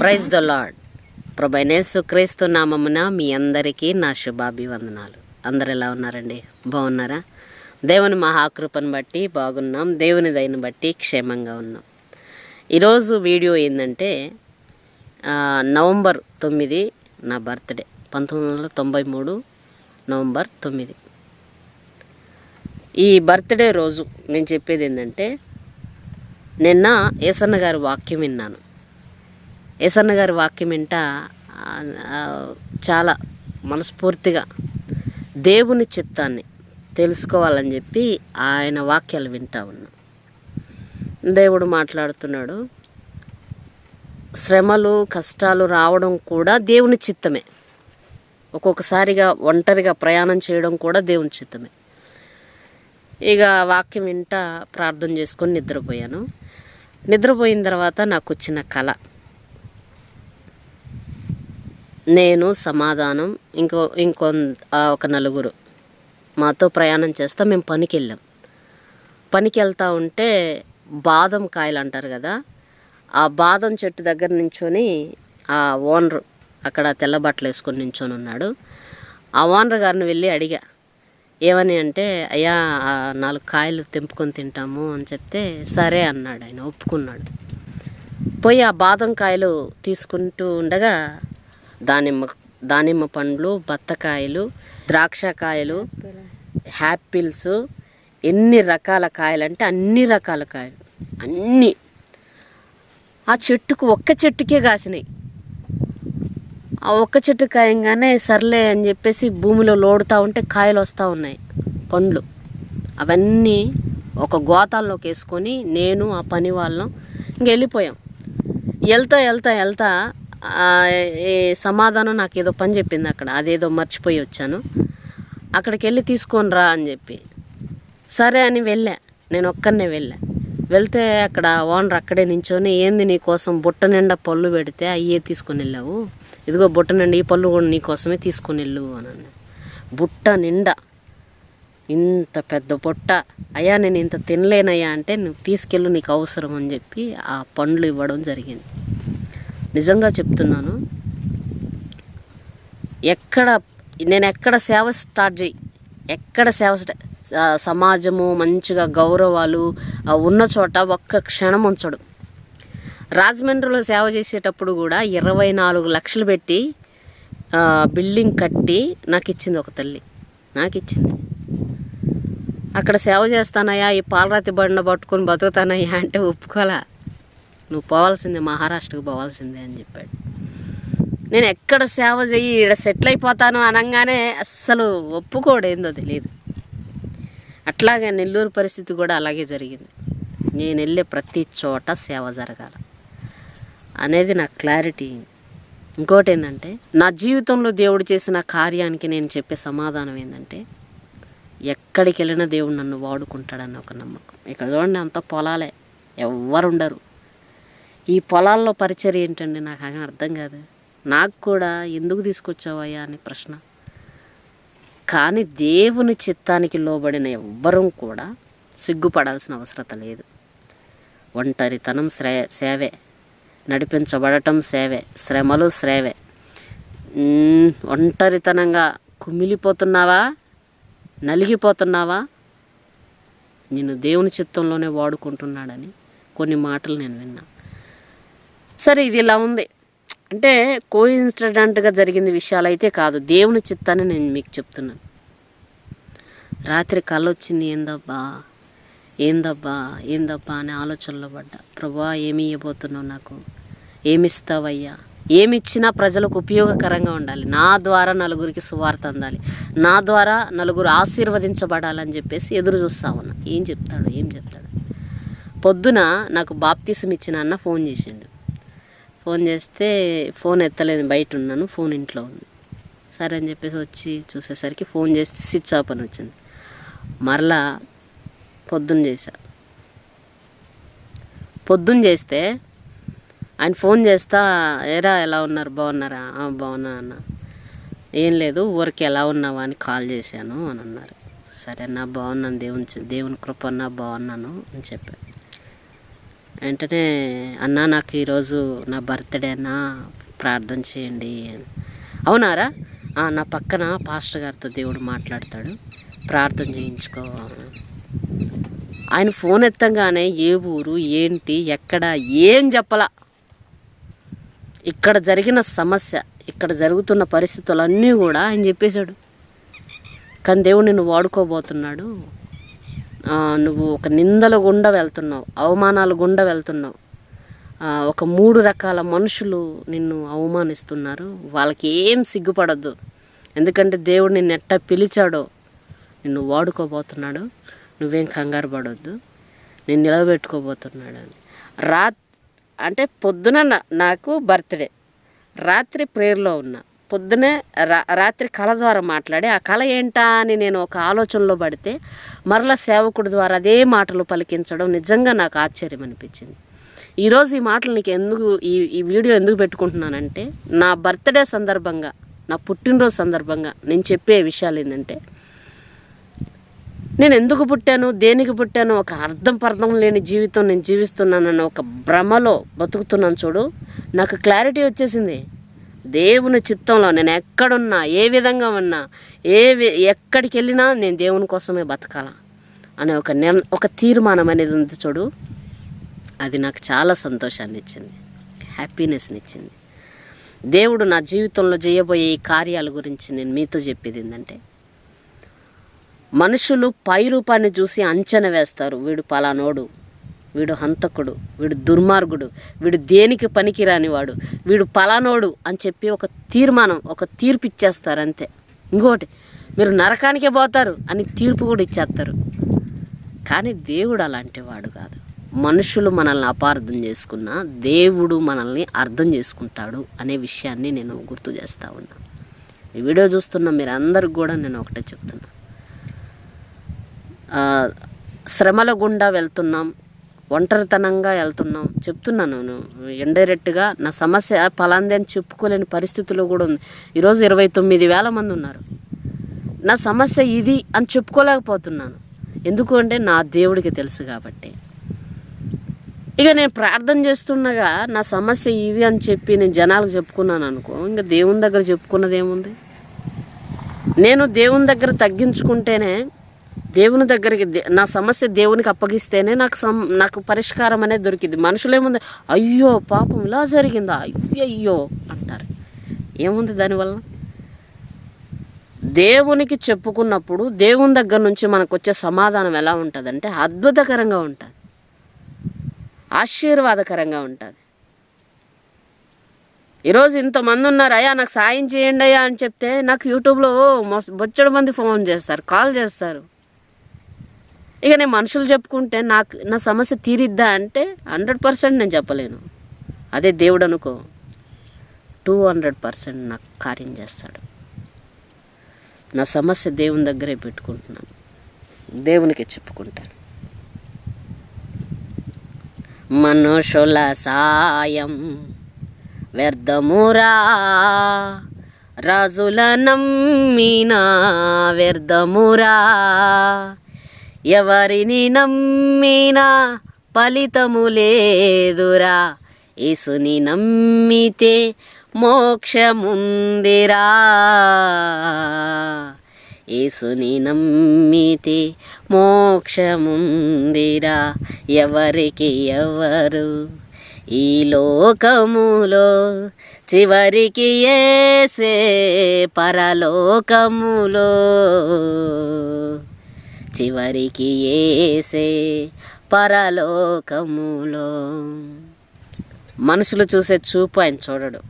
Praise the lord ప్రభైనేసు క్రీస్తు నామమున మీ అందరికీ నా శుభాభివందనాలు. అందరు ఎలా ఉన్నారండి? బాగున్నారా? దేవుని మహాకృపను బట్టి బాగున్నాం. దేవుని దయని బట్టి క్షేమంగా ఉన్నాం. ఈరోజు వీడియో ఏంటంటే నవంబర్ తొమ్మిది నా బర్త్డే. పంతొమ్మిది వందల తొంభై మూడు నవంబర్ తొమ్మిది. ఈ బర్త్డే రోజు నేను చెప్పేది ఏంటంటే నిన్న ఏసన్న గారి వాక్యం విన్నాను. ఏసన్న గారి వాక్యం వింట చాలా మనస్ఫూర్తిగా దేవుని చిత్తాన్ని తెలుసుకోవాలని చెప్పి ఆయన వాక్యాలు వింటా ఉన్నా. దేవుడు మాట్లాడుతున్నాడు శ్రమలు కష్టాలు రావడం కూడా దేవుని చిత్తమే. ఒక్కొక్కసారిగా ఒంటరిగా ప్రయాణం చేయడం కూడా దేవుని చిత్తమే. ఇక వాక్యం వింట ప్రార్థన చేసుకొని నిద్రపోయాను. నిద్రపోయిన తర్వాత నాకు వచ్చిన కళ నేను సమాధానం ఇంకో ఇంకో ఒక నలుగురు. మాతో ప్రయాణం చేస్తా మేము పనికి వెళ్ళాం పనికి వెళ్తా ఉంటే బాదం కాయలు అంటారు కదా? ఆ బాదం చెట్టు దగ్గర నుంచొని ఆ ఓనరు అక్కడ తెల్ల బట్టలు వేసుకొని నించొని ఉన్నాడు. ఆ ఓనర్ గారిని వెళ్ళి అడిగా ఏమని అంటే అయ్యా నాలుగు కాయలు తెంపుకొని తింటాము అని చెప్తే సరే అన్నాడు ఆయన ఒప్పుకున్నాడు. పోయి ఆ బాదం కాయలు తీసుకుంటూ ఉండగా దానిమ్మ దానిమ్మ పండ్లు బత్తకాయలు ద్రాక్షకాయలు హ్యాపిల్స్ ఎన్ని రకాల కాయలు అంటే అన్ని రకాల కాయలు అన్నీ. ఆ చెట్టుకు ఒక్క చెట్టుకే కాసినాయి. ఆ ఒక్క చెట్టు కాయంగానే సర్లే అని చెప్పేసి భూమిలో లోడుతూ ఉంటే కాయలు వస్తూ ఉన్నాయి. పండ్లు. అవన్నీ ఒక గోతాల్లోకి వేసుకొని నేను ఆ పని వాళ్ళం ఇంక వెళ్ళిపోయాం. వెళ్తా వెళ్తా వెళ్తా ఈ సమాధానం నాకు ఏదో పని చెప్పింది అక్కడ. అదేదో మర్చిపోయి వచ్చాను. అక్కడికి వెళ్ళి తీసుకొని రా అని చెప్పి. సరే అని వెళ్ళా. నేను ఒక్కనే వెళ్ళా. వెళ్తే అక్కడ ఓనర్ అక్కడే నించొని ఏంది నీకోసం బుట్ట నిండా పళ్ళు పెడితే అయ్యే తీసుకొని వెళ్ళావు? ఇదిగో బుట్ట నిండా ఈ పళ్ళు కూడా నీ కోసమే తీసుకొని వెళ్ళు అని బుట్ట నిండా? ఇంత పెద్ద బుట్ట? అయ్యా నేను ఇంత తినలేనయ్యా అంటే నువ్వు తీసుకెళ్ళు నీకు అవసరం అని చెప్పి ఆ పండ్లు ఇవ్వడం జరిగింది. నిజంగా చెప్తున్నాను ఎక్కడ నేను ఎక్కడ సేవ స్టార్ట్ చేయి ఎక్కడ సేవ స్టార్ట్ సమాజము మంచిగా గౌరవాలు ఉన్న చోట ఒక్క క్షణం ఉంచడు. రాజమండ్రిలో సేవ చేసేటప్పుడు కూడా ఇరవై నాలుగు లక్షలు పెట్టి బిల్డింగ్ కట్టి నాకు ఇచ్చింది ఒక తల్లి. నాకు ఇచ్చింది. అక్కడ సేవ చేస్తానయ్యా ఈ పాలరాతి బండ పట్టుకొని బతుకుతానయ్యా అంటే ఒప్పుకోలే. నువ్వు పోవాల్సిందే మహారాష్ట్రకు పోవాల్సిందే అని చెప్పాడు. నేను ఎక్కడ సేవ చెయ్యి ఇక్కడ సెటిల్ అయిపోతాను అనగానే అస్సలు ఒప్పుకోడేందో తెలియదు అట్లాగే నెల్లూరు పరిస్థితి కూడా అలాగే జరిగింది. నేను వెళ్ళే ప్రతి చోట సేవ జరగాల. అనేది నా క్లారిటీ ఇంకోటి ఏంటంటే నా జీవితంలో దేవుడు చేసిన కార్యానికి నేను చెప్పే సమాధానం ఏంటంటే ఎక్కడికి వెళ్ళినా దేవుడు నన్ను వాడుకుంటాడన్న ఒక నమ్మకం. ఇక్కడ చూడండి అంత పొలాలే. ఎవ్వరుండరు. ఈ పొలాల్లో పరిచయం ఏంటండి? నాకు అర్థం కాదు. నాకు కూడా ఎందుకు తీసుకొచ్చావయ్యా అని ప్రశ్న. కానీ దేవుని చిత్తానికి లోబడిన ఎవ్వరూ కూడా సిగ్గుపడాల్సిన అవసరత లేదు. ఒంటరితనం శ్రే సేవే. నడిపించబడటం సేవే. శ్రమలు శ్రేవే. ఒంటరితనంగా కుమిలిపోతున్నావా? నలిగిపోతున్నావా? నిన్ను దేవుని చిత్తంలోనే వాడుకుంటున్నాడని కొన్ని మాటలు నేను విన్నా. సరే ఇది ఇలా ఉంది. అంటే కో ఇన్సిడెంట్గా జరిగిన విషయాలు అయితే కాదు. దేవుని చిత్తాన్ని నేను మీకు చెప్తున్నాను. రాత్రి కళ్ళు వచ్చింది ఏందబ్బా? ఏందబ్బా? ఏందబ్బా? అనే ఆలోచనలో పడ్డా. ప్రభా ఏమి ఇవ్వబోతున్నావు నాకు? ఏమి ఇస్తావయ్యా ప్రజలకు ఉపయోగకరంగా ఉండాలి. నా ద్వారా నలుగురికి సువార్త అందాలి. నా ద్వారా నలుగురు ఆశీర్వదించబడాలని చెప్పేసి ఎదురు చూస్తా ఉన్నా. ఏం చెప్తాడు ఏం చెప్తాడు. పొద్దున నాకు బాప్తీసం ఇచ్చిన అన్న ఫోన్ చేసిండు. ఫోన్ చేస్తే ఫోన్ ఎత్తలేదు బయట ఉన్నాను ఫోన్ ఇంట్లో ఉంది. సరే అని చెప్పేసి వచ్చి చూసేసరికి ఫోన్ చేస్తే స్విచ్ ఆఫ్ అని వచ్చింది. మరలా పొద్దున్న చేశా. పొద్దున్న చేస్తే ఆయన ఫోన్ చేస్తా ఏరా ఎలా ఉన్నారు? బాగున్నారా? బాగున్నా అన్న. ఏం లేదు ఊరికి ఎలా ఉన్నావా? అని కాల్ చేశాను అని అన్నారు. సరే నా బాగున్నాను దేవుని దేవుని కృప నా బాగున్నాను అని చెప్పాను వెంటనే అన్నా నాకు ఈరోజు నా బర్త్డే అన్నా ప్రార్థన చేయండి అని. అవునారా? నా పక్కన పాస్టర్ గారితో దేవుడు మాట్లాడతాడు. ప్రార్థన చేయించుకో ఆయన ఫోన్ ఎత్తంగానే ఏ ఊరు ఏంటి ఎక్కడ ఏం చెప్పలా? ఇక్కడ జరిగిన సమస్య ఇక్కడ జరుగుతున్న పరిస్థితులన్నీ కూడా ఆయన చెప్పేశాడు. కానీ దేవుడు నిన్ను వాడుకోబోతున్నాడు. నువ్వు ఒక నిందల గుండా వెళ్తున్నావు అవమానాల గుండా వెళ్తున్నావు. ఒక మూడు రకాల మనుషులు నిన్ను అవమానిస్తున్నారు. వాళ్ళకి ఏం సిగ్గుపడద్దు. ఎందుకంటే దేవుడు నిన్ను ఎట్టా పిలిచాడో నిన్ను వాడుకోబోతున్నాడు. నువ్వేం కంగారు పడొద్దు. నేను నిలబెట్టుకోబోతున్నాడు అని. రా అంటే పొద్దున నాకు బర్త్డే. రాత్రి ప్రేయర్లో ఉన్నా. పొద్దునే రా రాత్రి కళ ద్వారా మాట్లాడి ఆ కళ ఏంటా అని నేను ఒక ఆలోచనలో పడితే మరల సేవకుడి ద్వారా అదే మాటలు పలికించడం నిజంగా నాకు ఆశ్చర్యం అనిపించింది. ఈరోజు ఈ మాటలు నీకు ఎందుకు ఈ ఈ వీడియో ఎందుకు పెట్టుకుంటున్నానంటే నా బర్త్డే సందర్భంగా నా పుట్టినరోజు సందర్భంగా నేను చెప్పే విషయాలు ఏంటంటే నేను ఎందుకు పుట్టాను దేనికి పుట్టాను ఒక అర్థం పర్థం లేని జీవితం నేను జీవిస్తున్నానన్న ఒక భ్రమలో బతుకుతున్నాను చూడు. నాకు క్లారిటీ వచ్చేసింది. దేవుని చిత్తంలో నేను ఎక్కడున్నా ఏ విధంగా ఉన్నా ఏ వి- ఎక్కడికి వెళ్ళినా నేను దేవుని కోసమే బతకాల అనే ఒక నిర్ ఒక తీర్మానం అనేది ఉంది చూడు. అది నాకు చాలా సంతోషాన్ని ఇచ్చింది. హ్యాపీనెస్ని ఇచ్చింది. దేవుడు నా జీవితంలో చేయబోయే ఈ కార్యాల గురించి నేను మీతో చెప్పేది ఏంటంటే మనుషులు పై రూపాన్ని చూసి అంచనా వేస్తారు. వీడు పలానోడు. వీడు హంతకుడు వీడు దుర్మార్గుడు వీడు దేనికి పనికిరానివాడు వీడు పలానోడు అని చెప్పి ఒక తీర్మానం ఒక తీర్పు ఇచ్చేస్తారు అంతే ఇంకోటి మీరు నరకానికే పోతారు అని తీర్పు కూడా ఇచ్చేస్తారు. కానీ దేవుడు అలాంటి వాడు కాదు. మనుషులు మనల్ని అపార్థం చేసుకున్నా దేవుడు మనల్ని అర్థం చేసుకుంటాడు అనే విషయాన్ని నేను గుర్తు చేస్తా ఉన్నా. ఈ వీడియో చూస్తున్న మీరందరికి కూడా నేను ఒకటే చెప్తున్నా. శ్రమల గుండా వెళ్తున్నాం. ఒంటరితనంగా వెళ్తున్నాం. చెప్తున్నాను నేను. ఇండైరెక్ట్గా నా సమస్య ఫలాందని అని చెప్పుకోలేని పరిస్థితులు కూడా ఉంది. ఈరోజు ఇరవై తొమ్మిది వేల మంది ఉన్నారు. నా సమస్య ఇది అని చెప్పుకోలేకపోతున్నాను. ఎందుకు అంటే నా దేవుడికి తెలుసు కాబట్టి. ఇక నేను ప్రార్థన చేస్తుండగా నా సమస్య ఇది అని చెప్పి నేను జనాలకు చెప్పుకున్నాను అనుకో ఇంకా దేవుని దగ్గర చెప్పుకున్నది ఏముంది నేను దేవుని దగ్గర తగ్గించుకుంటేనే దేవుని దగ్గరికి దే- నా సమస్య దేవునికి అప్పగిస్తేనే నాకు సమ్ నాకు పరిష్కారం అనేది దొరికింది. మనుషులు ఏముంది? అయ్యో పాపం ఇలా జరిగిందా? అయ్యో అయ్యో అంటారు. ఏముంది దానివల్ల? దేవునికి చెప్పుకున్నప్పుడు దేవుని దగ్గర నుంచి మనకు వచ్చే సమాధానం ఎలా ఉంటుందంటే అద్భుతకరంగా ఉంటుంది. ఆశీర్వాదకరంగా ఉంటుంది. ఈరోజు ఇంతమంది ఉన్నారు అయ్యా నాకు సాయం చేయండి అయ్యా అని చెప్తే నాకు యూట్యూబ్లో మస్తు- బొచ్చడు మంది ఫోన్ చేస్తారు కాల్ చేస్తారు. ఇక నేను మనుషులు చెప్పుకుంటే నాకు నా సమస్య తీరిద్దా అంటే హండ్రెడ్ పర్సెంట్ నేను చెప్పలేను. అదే దేవుడు అనుకో. టూ హండ్రెడ్ పర్సెంట్ నాకు కార్యం చేస్తాడు. నా సమస్య దేవుని దగ్గరే పెట్టుకుంటున్నాను. దేవునికి చెప్పుకుంటాను. మనుషుల సాయం వ్యర్థమురా. రాజుల నమ్మిన వ్యర్థమురా. ఎవరిని నమ్మినా ఫలితము లేదురా. ఇసుని నమ్మితే మోక్షముందిరా. యేసుని నమ్మితే మోక్షముందిరా. ఎవరికి ఎవరు? ఈ లోకములో చివరికి ఏసే పరలోకములో. చివరికి ఏసే పరలోకములో. మనుషులు చూసే చూపు ఆయన చూడడు.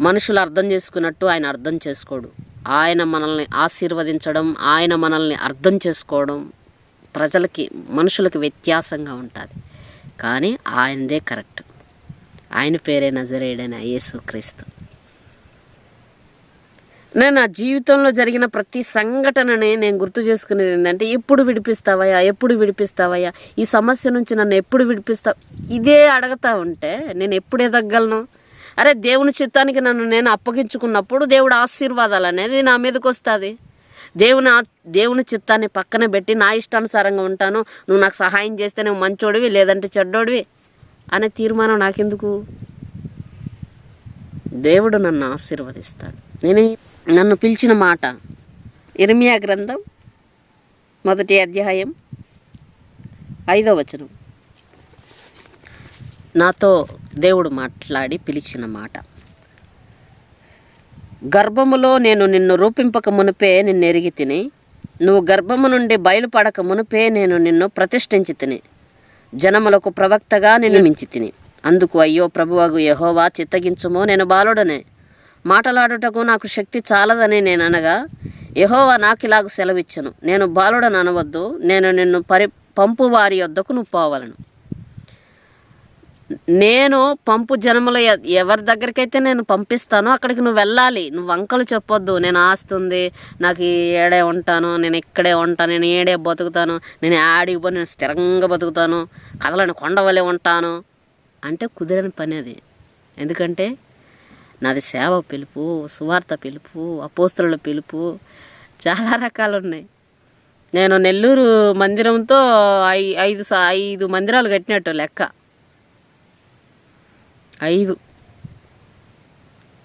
మనుషులు అర్థం చేసుకున్నట్టు ఆయన అర్థం చేసుకోడు. ఆయన మనల్ని ఆశీర్వదించడం ఆయన మనల్ని అర్థం చేసుకోవడం ప్రజలకి మనుషులకి వ్యత్యాసంగా ఉంటుంది. కానీ ఆయనదే కరెక్ట్. ఆయన పేరే నజరేడైన యేసుక్రీస్తు. నేను నా జీవితంలో జరిగిన ప్రతి సంఘటనని నేను గుర్తు చేసుకునేది ఏంటంటే ఎప్పుడు విడిపిస్తావయ్యా ఎప్పుడు విడిపిస్తావయ్యా? ఈ సమస్య నుంచి నన్ను ఎప్పుడు విడిపిస్తావు ఇదే అడగతా ఉంటే నేను ఎప్పుడు ఎదగలను? అరే దేవుని చిత్తానికి నన్ను నేను అప్పగించుకున్నప్పుడు దేవుడు ఆశీర్వాదాలు అనేది నా మీదకి వస్తుంది దేవుని దేవుని చిత్తాన్ని పక్కన పెట్టి నా ఇష్టానుసారంగా ఉంటాను. నువ్వు నాకు సహాయం చేస్తే నువ్వు మంచోడివి లేదంటే చెడ్డోడివి అనే తీర్మానం నాకెందుకు? దేవుడు నన్ను ఆశీర్వదిస్తాడు. నేను నన్ను పిలిచిన మాట. ఇర్మియా గ్రంథం మొదటి అధ్యాయం ఐదో వచనం. నాతో దేవుడు మాట్లాడి పిలిచిన మాట. గర్భములో నేను నిన్ను రూపింపక మునిపే నిన్ను ఎరిగి తిని నువ్వు గర్భము నుండి బయలుపడక మునిపే నేను నిన్ను ప్రతిష్ఠించి తిని జనములకు ప్రవక్తగా నియమించి తిని. అందుకు అయ్యో ప్రభువగు యహోవా చిత్తగించుమో నేను బాలుడనే. మాటలాడుటకు నాకు శక్తి చాలదని నేను అనగా యహోవా నాకిలాగు సెలవిచ్చను. నేను బాలుడని అనవద్దు. నేను నిన్ను పరి పంపు వారి యొద్దకు నువ్వు పోవలను. నేను పంపు జనముల ఎవరి దగ్గరికైతే నేను పంపిస్తానో అక్కడికి నువ్వు వెళ్ళాలి. నువ్వు వంకలు చెప్పొద్దు. నేను ఆస్తుంది. నాకు ఏడే ఉంటాను. నేను ఇక్కడే ఉంటాను. నేను ఏడే బతుకుతాను. నేను ఆడికి పోయి నేను స్థిరంగా బతుకుతాను. కథలను కొండవలే ఉంటాను. అంటే కుదిరని పని అది. ఎందుకంటే నాది సేవ పిలుపు సువార్త పిలుపు అపోస్తుల పిలుపు చాలా రకాలు ఉన్నాయి నేను నెల్లూరు మందిరంతో ఐ ఐదు ఐదు మందిరాలు కట్టినట్టు లెక్క. ఐదు.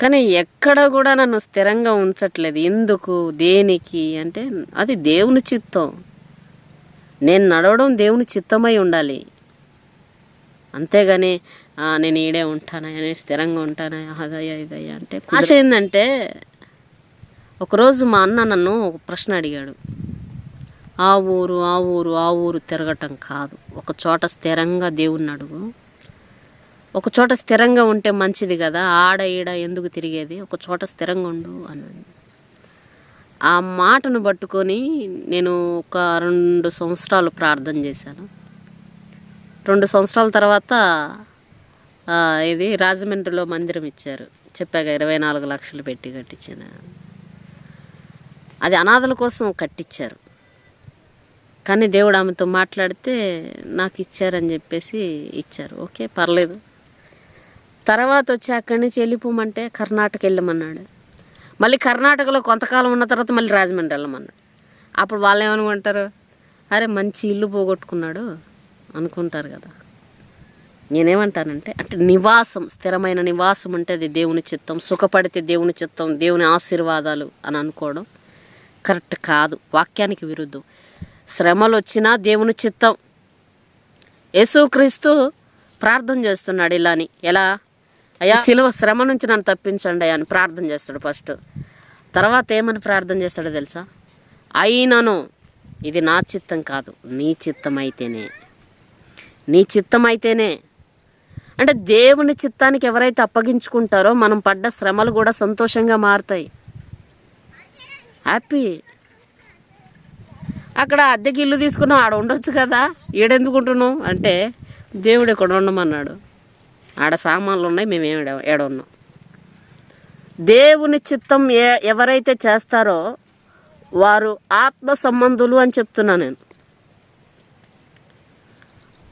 కానీ ఎక్కడ కూడా నన్ను స్థిరంగా ఉంచట్లేదు. ఎందుకు? దేనికి? అంటే అది దేవుని చిత్తం. నేను నడవడం దేవుని చిత్తమై ఉండాలి. అంతేగాని నేను ఈడే ఉంటానా నేను స్థిరంగా ఉంటానా అదయ్యా ఇదయ్యా అంటే ఆశ ఏంటంటే ఒకరోజు మా అన్న నన్ను ఒక ప్రశ్న అడిగాడు. ఆ ఊరు ఆ ఊరు ఆ ఊరు తిరగటం కాదు. ఒక చోట స్థిరంగా దేవుణ్ణి అడుగు. ఒక చోట స్థిరంగా ఉంటే మంచిది కదా ఆడ ఈడ ఎందుకు తిరిగేది? ఒక చోట స్థిరంగా ఉండు అన్నాడు. ఆ మాటను పట్టుకొని నేను ఒక రెండు సంవత్సరాలు ప్రార్థన చేశాను. రెండు సంవత్సరాల తర్వాత ఇది రాజమండ్రిలో మందిరం ఇచ్చారు. చెప్పాక ఇరవై నాలుగు లక్షలు పెట్టి కట్టించిన. అది అనాథల కోసం కట్టించారు కానీ దేవుడు ఆమెతో మాట్లాడితే నాకు ఇచ్చారని చెప్పేసి ఇచ్చారు. ఓకే పర్లేదు. తర్వాత వచ్చి అక్కడి నుంచి వెళ్ళిపోమంటే కర్ణాటక వెళ్ళమన్నాడు. మళ్ళీ కర్ణాటకలో కొంతకాలం ఉన్న తర్వాత మళ్ళీ రాజమండ్రి వెళ్ళమన్నాడు. అప్పుడు వాళ్ళు ఏమనుకుంటారు అరే మంచి ఇల్లు పోగొట్టుకున్నాడు అనుకుంటారు కదా. నేనేమంటానంటే అంటే నివాసం స్థిరమైన నివాసం అంటే అది దేవుని చిత్తం సుఖపడితే దేవుని చిత్తం దేవుని ఆశీర్వాదాలు అని అనుకోవడం కరెక్ట్ కాదు వాక్యానికి విరుద్ధం. శ్రమలు వచ్చినా దేవుని చిత్తం. యేసుక్రీస్తు ప్రార్థన చేస్తున్నాడు ఇలా అని ఎలా? అయ్యా సిలువ శ్రమ నుంచి నన్ను తప్పించండి అని ప్రార్థన చేస్తాడు ఫస్ట్. తర్వాత ఏమని ప్రార్థన చేస్తాడో తెలుసా? అయినను. ఇది నా చిత్తం కాదు నీ చిత్తం అయితేనే నీ చిత్తం అయితేనే అంటే దేవుని చిత్తానికి ఎవరైతే అప్పగించుకుంటారో మనం పడ్డ శ్రమలు కూడా సంతోషంగా మారుతాయి. హ్యాపీ అక్కడ అద్దెకి ఇల్లు తీసుకున్నావు ఆడ ఉండొచ్చు కదా. ఏడెందుకుంటున్నావు అంటే దేవుడు ఇక్కడ ఉండమన్నాడు. ఆడ సామాన్లు ఉన్నాయి మేము ఏడ ఏడ దేవుని చిత్తం ఏ ఎవరైతే చేస్తారో వారు ఆత్మ సంబంధులు అని చెప్తున్నా నేను.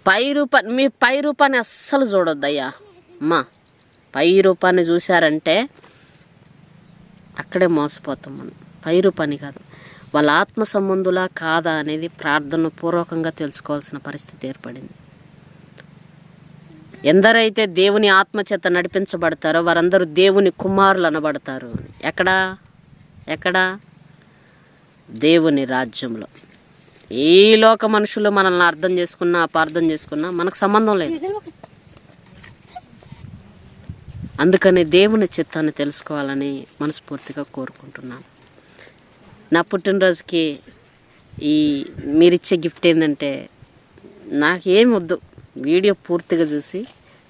పై రూపాన్ని మీ పై రూపాన్ని అస్సలు చూడొద్దయ్యా. అమ్మా పై రూపాన్ని చూశారంటే అక్కడే మోసపోతాం మనం. పై రూపాన్ని కాదు. వాళ్ళ ఆత్మ సంబంధులా కాదా అనేది ప్రార్థన పూర్వకంగా తెలుసుకోవాల్సిన పరిస్థితి ఏర్పడింది. ఎందరైతే దేవుని ఆత్మచేత నడిపించబడతారో వారందరూ దేవుని కుమారులు అనబడతారు. అని ఎక్కడా? ఎక్కడా? దేవుని రాజ్యంలో. ఈ లోక మనుషులు మనల్ని అర్థం చేసుకున్నా అపార్థం చేసుకున్నా మనకు సంబంధం లేదు. అందుకని దేవుని చిత్తాన్ని తెలుసుకోవాలని మనస్ఫూర్తిగా కోరుకుంటున్నాను. నా పుట్టినరోజుకి ఈ మీరిచ్చే గిఫ్ట్ ఏంటంటే నాకేమి వద్దు. వీడియో పూర్తిగా చూసి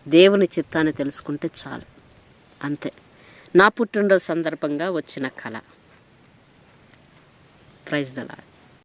దేవుని చిత్తాన్ని తెలుసుకుంటే చాలు. అంతే. నా పుట్టినరోజు సందర్భంగా వచ్చిన కళ. ప్రైజ్ దలా